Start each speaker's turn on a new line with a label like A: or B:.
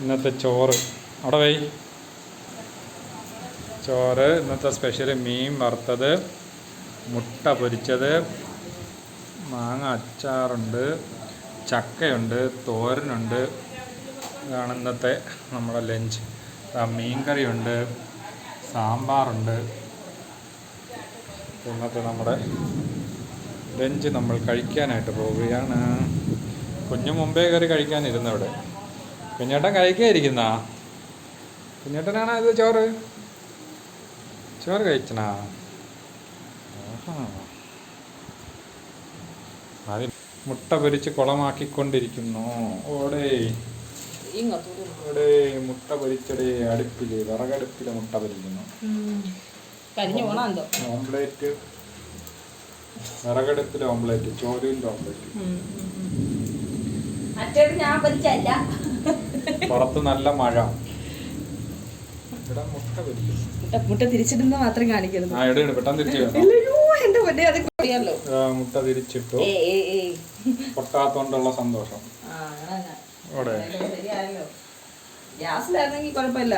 A: ഇന്നത്തെ ചോറ്. അവിടെ വൈ ചോറ് ഇന്നത്തെ സ്പെഷ്യൽ മീൻ വറുത്തത് മുട്ട പൊരിച്ചത് മാങ്ങ അച്ചാറുണ്ട് ചക്കയുണ്ട് തോരനുണ്ട്. ഇതാണ് ഇന്നത്തെ നമ്മുടെ ലഞ്ച് ആ മീൻകറിയുണ്ട് സാമ്പാറുണ്ട്. ഇന്നത്തെ നമ്മുടെ ലഞ്ച് നമ്മൾ കഴിക്കാനായിട്ട് പോവുകയാണ്. കുഞ്ഞു മുമ്പേ കയറി കഴിക്കാനിരുന്നു ഇവിടെ കുഞ്ഞേട്ടൻ കഴിക്കാതിരിക്കുന്ന? കുഞ്ഞേട്ടനാണോ ഇത് ചോറ്? ചോറ് കഴിച്ചണാ? അത് മുട്ട പൊരിച്ച് കുളമാക്കിക്കൊണ്ടിരിക്കുന്നു. ഓടേ. ഓടേ മുട്ട പൊരിച്ചടേ. അടുപ്പിൽ വിറകടുപ്പിൽ മുട്ട പൊരിക്കുന്നു.
B: ഓംലേറ്റ്
A: ഓംപ്ലേറ്റ്. വിറകടുപ്പിലെ ഓംപ്ലേറ്റ് ചോറിന്റെ ഓംപ്ലേറ്റ്.
B: മറ്റേത് ഞാൻ പൊരിച്ചല്ല
A: പുറത്ത് നല്ല മഴ. മുട്ട
B: തിരിച്ചിടുന്ന മാത്രം കാണിക്കരുത് എന്റെ പൊന്നെ അത് അറിയാലോ
A: മുട്ട തിരിച്ചിട്ടു.
B: ഏ ഏ ഏ
A: പൊട്ടാത്തോണ്ടുള്ള സന്തോഷം.
B: ഗ്യാസിലായിരുന്നെങ്കിൽ കുഴപ്പമില്ല.